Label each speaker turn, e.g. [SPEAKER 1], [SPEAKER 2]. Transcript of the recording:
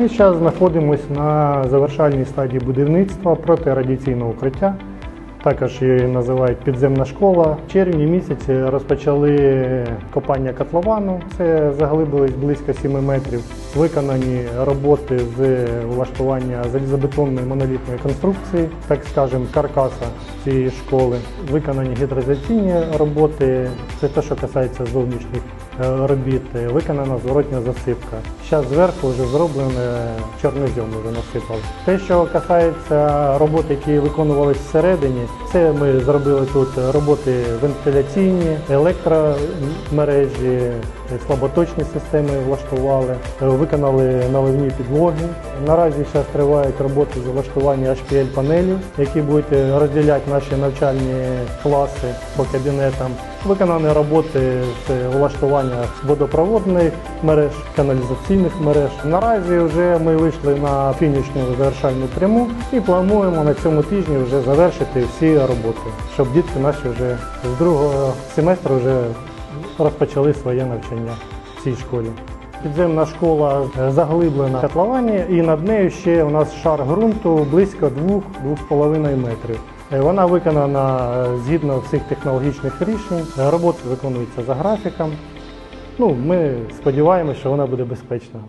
[SPEAKER 1] Ми зараз знаходимося на завершальній стадії будівництва протирадіаційного укриття. Також її називають підземна школа. В червні місяці розпочали копання котловану. Це заглибилось близько 7 метрів. Виконані роботи з влаштування залізобетонної монолітної конструкції, так скажемо, каркаса цієї школи. Виконані гідроізоляційні роботи. Це те, що касається зовнішніх робіт. Виконана зворотня засипка. Зараз зверху вже зроблене чорнозьом вже насипав. Те, що касається робот, які виконувалися всередині, це ми зробили тут роботи вентиляційні, електромережі, слаботочні системи влаштували, виконали наливні підлоги. Наразі зараз тривають роботи з влаштування HPL-панелів, які будуть розділяти наші навчальні класи по кабінетам. Виконані роботи з влаштування водопроводних мереж, каналізаційних мереж. Наразі вже ми вийшли на фінішну завершальну пряму і плануємо на цьому тижні вже завершити всі роботи, щоб дітки наші вже з другого семестру вже розпочали своє навчання в цій школі. Підземна школа е, заглиблена котловані і над нею ще у нас шар ґрунту близько 2-2,5 метрів. Е, Вона виконана е, згідно всіх технологічних рішень. Е, Роботи виконуються за графіком. Ну, ми сподіваємося, що вона буде безпечна.